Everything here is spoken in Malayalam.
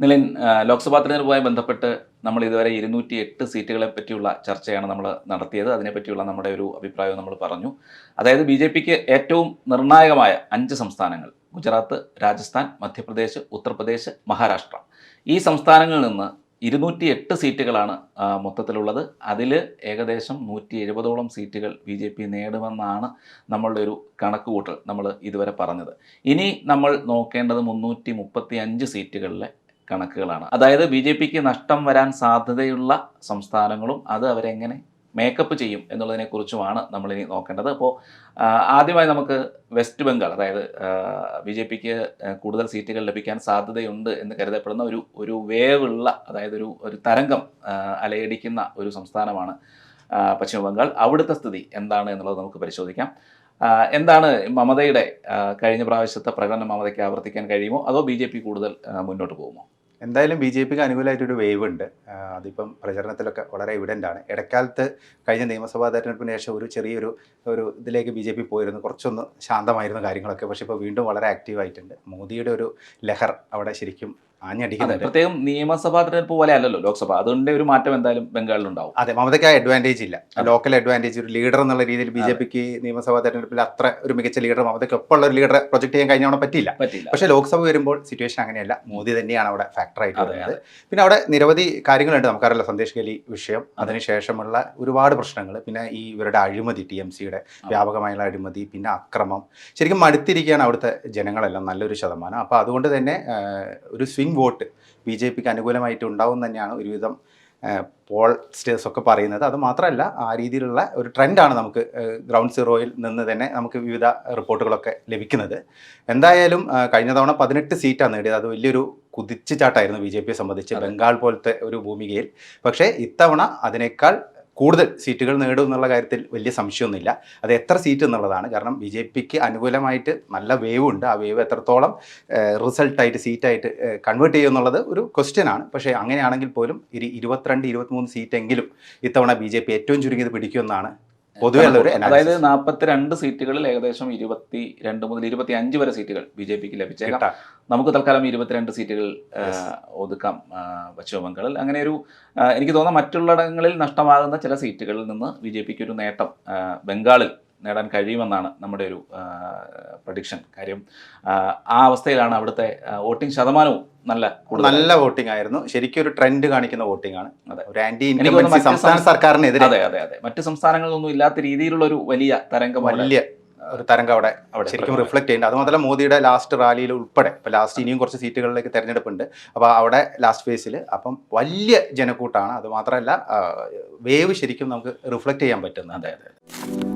നിലൻ ലോക്സഭാ തെരഞ്ഞെടുപ്പുമായി ബന്ധപ്പെട്ട് നമ്മൾ ഇതുവരെ ഇരുന്നൂറ്റി എട്ട് സീറ്റുകളെ പറ്റിയുള്ള ചർച്ചയാണ് നമ്മൾ നടത്തിയത്. അതിനെപ്പറ്റിയുള്ള നമ്മുടെ ഒരു അഭിപ്രായവും നമ്മൾ പറഞ്ഞു. അതായത് ബി ജെ പിക്ക് ഏറ്റവും നിർണായകമായ അഞ്ച് സംസ്ഥാനങ്ങൾ ഗുജറാത്ത് രാജസ്ഥാൻ മധ്യപ്രദേശ് ഉത്തർപ്രദേശ് മഹാരാഷ്ട്ര. ഈ സംസ്ഥാനങ്ങളിൽ നിന്ന് ഇരുന്നൂറ്റി എട്ട് സീറ്റുകളാണ് മൊത്തത്തിലുള്ളത്. അതിൽ ഏകദേശം നൂറ്റി എഴുപതോളം സീറ്റുകൾ ബി ജെ പി നേടുമെന്നാണ് നമ്മളുടെ ഒരു കണക്കുകൂട്ടൽ നമ്മൾ ഇതുവരെ പറഞ്ഞത്. ഇനി നമ്മൾ നോക്കേണ്ടത് മുന്നൂറ്റി മുപ്പത്തി അഞ്ച് സീറ്റുകളിലെ കണക്കുകളാണ്. അതായത് ബി ജെ പിക്ക് നഷ്ടം വരാൻ സാധ്യതയുള്ള സംസ്ഥാനങ്ങളും അത് അവരെങ്ങനെ മേക്കപ്പ് ചെയ്യും എന്നുള്ളതിനെക്കുറിച്ചുമാണ് നമ്മളിനി നോക്കേണ്ടത്. അപ്പോൾ ആദ്യമായി നമുക്ക് വെസ്റ്റ് ബംഗാൾ അതായത് ബി ജെ പിക്ക് കൂടുതൽ സീറ്റുകൾ ലഭിക്കാൻ സാധ്യതയുണ്ട് എന്ന് കരുതപ്പെടുന്ന ഒരു ഒരു വേവുള്ള അതായത് ഒരു ഒരു തരംഗം അലയടിക്കുന്ന ഒരു സംസ്ഥാനമാണ് പശ്ചിമ ബംഗാൾ അവിടുത്തെ സ്ഥിതി എന്താണ് എന്നുള്ളത് നമുക്ക് പരിശോധിക്കാം. എന്താണ് മമതയുടെ കഴിഞ്ഞ പ്രാവശ്യത്തെ പ്രകടനം മമതയ്ക്ക് ആവർത്തിക്കാൻ കഴിയുമോ? അതോ ബി ജെ പി കൂടുതൽ മുന്നോട്ട് പോകുമോ? എന്തായാലും ബി ജെ പിക്ക് അനുകൂലമായിട്ടൊരു വേവ് ഉണ്ട് അതിപ്പം പ്രചരണത്തിലൊക്കെ വളരെ എവിഡന്റ് ആണ്. ഇടക്കാലത്ത് കഴിഞ്ഞ നിയമസഭാ തെരഞ്ഞെടുപ്പിന് ശേഷം ഒരു ചെറിയൊരു ഒരു ഇതിലേക്ക് ബി ജെ പി പോയിരുന്നു. കുറച്ചൊന്ന് ശാന്തമായിരുന്നു കാര്യങ്ങളൊക്കെ. പക്ഷേ ഇപ്പോൾ വീണ്ടും വളരെ ആക്റ്റീവ് ആയിട്ടുണ്ട്. മോദിയുടെ ഒരു ലഹർ അവിടെ ശരിക്കും പ്രത്യേകം നിയമസഭാ തെരഞ്ഞെടുപ്പ് പോലെ അല്ലല്ലോ ലോക്സഭ. അതുകൊണ്ട് ഒരു മാറ്റം എന്തായാലും ബംഗാളിൽ ഉണ്ടാവും അതെ മമതയ്ക്ക് ആ അഡ്വാന്റേജ് ഇല്ല. ലോക്കൽ അഡ്വാന്റേജ് ഒരു ലീഡർ എന്നുള്ള രീതിയിൽ ബി ജെ പിക്ക് നിയമസഭാ തെരഞ്ഞെടുപ്പിൽ അത്ര ഒരു മികച്ച ലീഡർ മമതയ്ക്ക് ഒപ്പമുള്ള ഒരു ലീഡർ പ്രൊജക്ട് ചെയ്യാൻ കഴിഞ്ഞ പറ്റില്ല പറ്റില്ല പക്ഷേ ലോക്സഭ വരുമ്പോൾ സിറ്റുവേഷൻ അങ്ങനെയല്ല. മോദി തന്നെയാണ് അവിടെ അതെ, വരുന്നത്. പിന്നെ അവിടെ നിരവധി കാര്യങ്ങളുണ്ട്. നമുക്കറിയാലോ സന്ദേശ് ഗലി വിഷയം. അതിനുശേഷമുള്ള ഒരുപാട് പ്രശ്നങ്ങൾ. പിന്നെ ഈ ഇവരുടെ അഴിമതി ടി എം സിയുടെ വ്യാപകമായുള്ള അഴിമതി പിന്നെ അക്രമം. ശരിക്കും മടുത്തിരിക്കുകയാണ് അവിടുത്തെ ജനങ്ങളെല്ലാം നല്ലൊരു ശതമാനം. അപ്പോൾ അതുകൊണ്ട് തന്നെ ഒരു സ്വിംഗ് വോട്ട് ബി ജെ പിക്ക് അനുകൂലമായിട്ട് ഉണ്ടാവും തന്നെയാണ് ഒരുവിധം പോൾ സ്റ്റേഴ്സ് ഒക്കെ പറയുന്നത്. അത് മാത്രമല്ല ആ രീതിയിലുള്ള ഒരു ട്രെൻഡാണ് നമുക്ക് ഗ്രൗണ്ട് സീറോയിൽ നിന്ന് തന്നെ നമുക്ക് വിവിധ റിപ്പോർട്ടുകളൊക്കെ ലഭിക്കുന്നത്. എന്തായാലും കഴിഞ്ഞ തവണ പതിനെട്ട് സീറ്റാണ് നേടിയത്. അത് വലിയൊരു കുതിച്ചുചാട്ടായിരുന്നു ബി ജെ പിയെ സംബന്ധിച്ച് ബംഗാൾ പോലത്തെ ഒരു ഭൂമികയിൽ. പക്ഷേ ഇത്തവണ അതിനേക്കാൾ കൂടുതൽ സീറ്റുകൾ നേടും എന്നുള്ള കാര്യത്തിൽ വലിയ സംശയമൊന്നുമില്ല. അത് എത്ര സീറ്റ് എന്നുള്ളതാണ്. കാരണം ബി ജെ പിക്ക് അനുകൂലമായിട്ട് നല്ല വേവ് ഉണ്ട്. ആ വേവ് എത്രത്തോളം റിസൾട്ടായിട്ട് സീറ്റായിട്ട് കൺവേർട്ട് ചെയ്യും എന്നുള്ളത് ഒരു ക്വസ്റ്റ്യൻ ആണ്. പക്ഷേ അങ്ങനെയാണെങ്കിൽ പോലും ഇരു ഇരുപത്തിരണ്ട് ഇരുപത്തിമൂന്ന് സീറ്റെങ്കിലും ഇത്തവണ ബി ജെ പി ഏറ്റവും ചുരുങ്ങിയത് പിടിക്കുമെന്നാണ് അതായത്. നാൽപ്പത്തിരണ്ട് സീറ്റുകളിൽ ഏകദേശം ഇരുപത്തി രണ്ട് മുതൽ ഇരുപത്തി അഞ്ച് വരെ സീറ്റുകൾ ബി ജെ പിക്ക് ലഭിച്ചേക്കാം നമുക്ക് തൽക്കാലം ഇരുപത്തിരണ്ട് സീറ്റുകൾ. ഒതുക്കാം പശ്ചിമ ബംഗാളിൽ അങ്ങനെ ഒരു എനിക്ക് തോന്നുന്ന മറ്റുള്ളിടങ്ങളിൽ നഷ്ടമാകുന്ന ചില സീറ്റുകളിൽ നിന്ന് ബി ജെ പിക്ക് ഒരു നേട്ടം ബംഗാളിൽ നേടാൻ കഴിയുമെന്നാണ് നമ്മുടെ ഒരു പ്രഡിക്ഷൻ കാര്യം ആ അവസ്ഥയിലാണ് അവിടുത്തെ വോട്ടിംഗ് ശതമാനവും നല്ല നല്ല വോട്ടിംഗ് ആയിരുന്നു. ശരിക്കും ഒരു ട്രെൻഡ് കാണിക്കുന്ന വോട്ടിംഗ് ആണ്. അതെ. ഒരു ആന്റി ഇൻഡിപെൻഡൻസ് ഇൻകംബൻസി സംസ്ഥാന സർക്കാരിനെതിരെ. അതെ അതെ അതെ. മറ്റു സംസ്ഥാനങ്ങളിലൊന്നും ഇല്ലാത്ത രീതിയിലുള്ള ഒരു വലിയ തരംഗം വലിയ ഒരു തരംഗം അവിടെ അവിടെ ശരിക്കും. റിഫ്ലക്ട് ചെയ്യുന്നുണ്ട്. അതുമാത്രമല്ല മോദിയുടെ ലാസ്റ്റ് റാലിയിൽ ഉൾപ്പെടെ ഇപ്പൊ ലാസ്റ്റ് ഇനിയും കുറച്ച് സീറ്റുകളിലേക്ക് തെരഞ്ഞെടുപ്പുണ്ട്. അപ്പോൾ അവിടെ ലാസ്റ്റ് ഫേസിൽ അപ്പം വലിയ ജനക്കൂട്ടാണ്. അതുമാത്രമല്ല വേവ് ശരിക്കും നമുക്ക് റിഫ്ലക്ട് ചെയ്യാൻ പറ്റുന്നത്. അതെ അതെ.